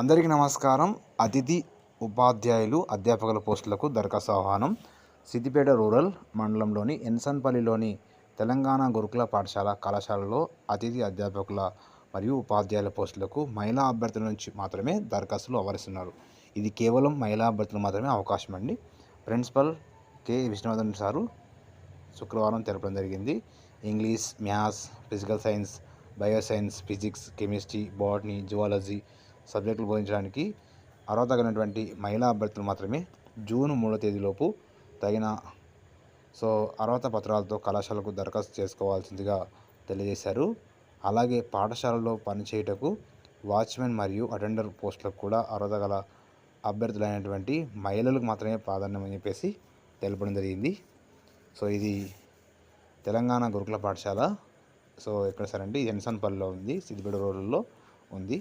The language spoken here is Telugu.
అందరికీ నమస్కారం. అతిథి ఉపాధ్యాయులు అధ్యాపకుల పోస్టులకు దరఖాస్తు ఆహ్వానం. సిద్దిపేట రూరల్ మండలంలోని ఎన్సన్పల్లిలోని తెలంగాణ గురుకుల పాఠశాల కళాశాలలో అతిథి అధ్యాపకుల మరియు ఉపాధ్యాయుల పోస్టులకు మహిళా అభ్యర్థుల నుంచి మాత్రమే దరఖాస్తులు అవరిస్తున్నారు ఇది కేవలం మహిళా అభ్యర్థులు మాత్రమే అవకాశం అండి. Principal K. విష్ణువర్ధన్ సారు శుక్రవారం తెలపడం జరిగింది. English maths physical science bio science physics chemistry botany zoology సబ్జెక్టులు బోధించడానికి అర్హత కలిగినటువంటి మహిళా అభ్యర్థులు మాత్రమే జూన్ మూడో తేదీలోపు తగిన సో అర్హత పత్రాలతో కళాశాలకు దరఖాస్తు చేసుకోవాల్సిందిగా తెలియజేశారు. అలాగే పాఠశాలలో పనిచేయటకు వాచ్మెన్ మరియు అటెండర్ పోస్టులకు కూడా అర్హత గల అభ్యర్థులైనటువంటి మహిళలకు మాత్రమే ప్రాధాన్యం అని చెప్పేసి తెలపడం జరిగింది. సో ఇది తెలంగాణ గురుకుల పాఠశాల. సో ఎక్కడ సార్ అంటే ఇది ఎన్సన్పల్లిలో ఉంది సిద్దిపేట రోడ్లలో ఉంది.